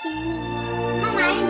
ชิ้นหนึ่งมามาให้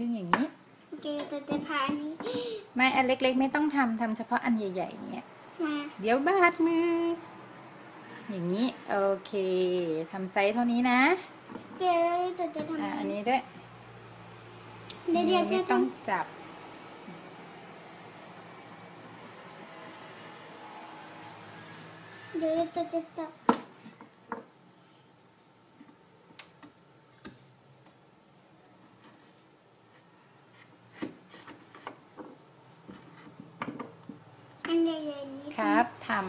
รึ่งอย่างนี้โอเคจะจะพาอันนี้ไม่อันเล็ก ๆ ไม่ต้องทำทำเฉพาะอันใหญ่ๆอย่างเงี้ยมาเดี๋ยวบาดมือ อย่างนี้โอเคทำไซส์เท่านี้นะเดี๋ยวจะจะทำอะอะไรอันนี้ด้วยเดี๋ยวเดี๋ยวไม่จะทต้องจับำเดี๋ยวจะจะจับอันใหญ่ๆนี้ ครับทำ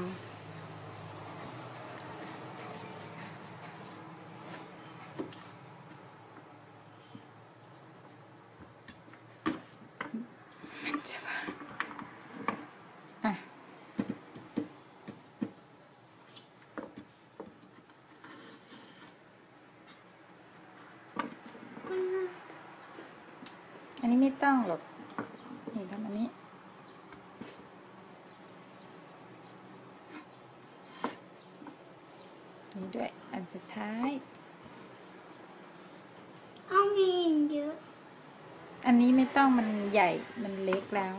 มันจะว่าอะอันนี้ไม่ต้องหรอกนี่ทำอันนี้ นี่ด้วยอันสุดท้าย เอามีเยอะ อันนี้ไม่ต้องมันใหญ่มันเล็กแล้ว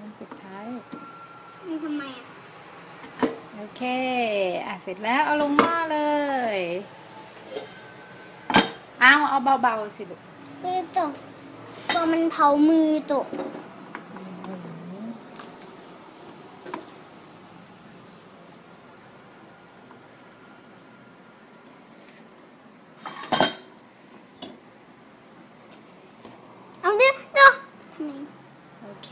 อันสุดท้าย มันทำไมอะ โอเค อะ เสร็จแล้ว เอาลงหม้อเลยเอาเอาเบาๆสิลูกเฮ้ยตกตัวมันเผามือตกเอาดิตัวทำไมโอเค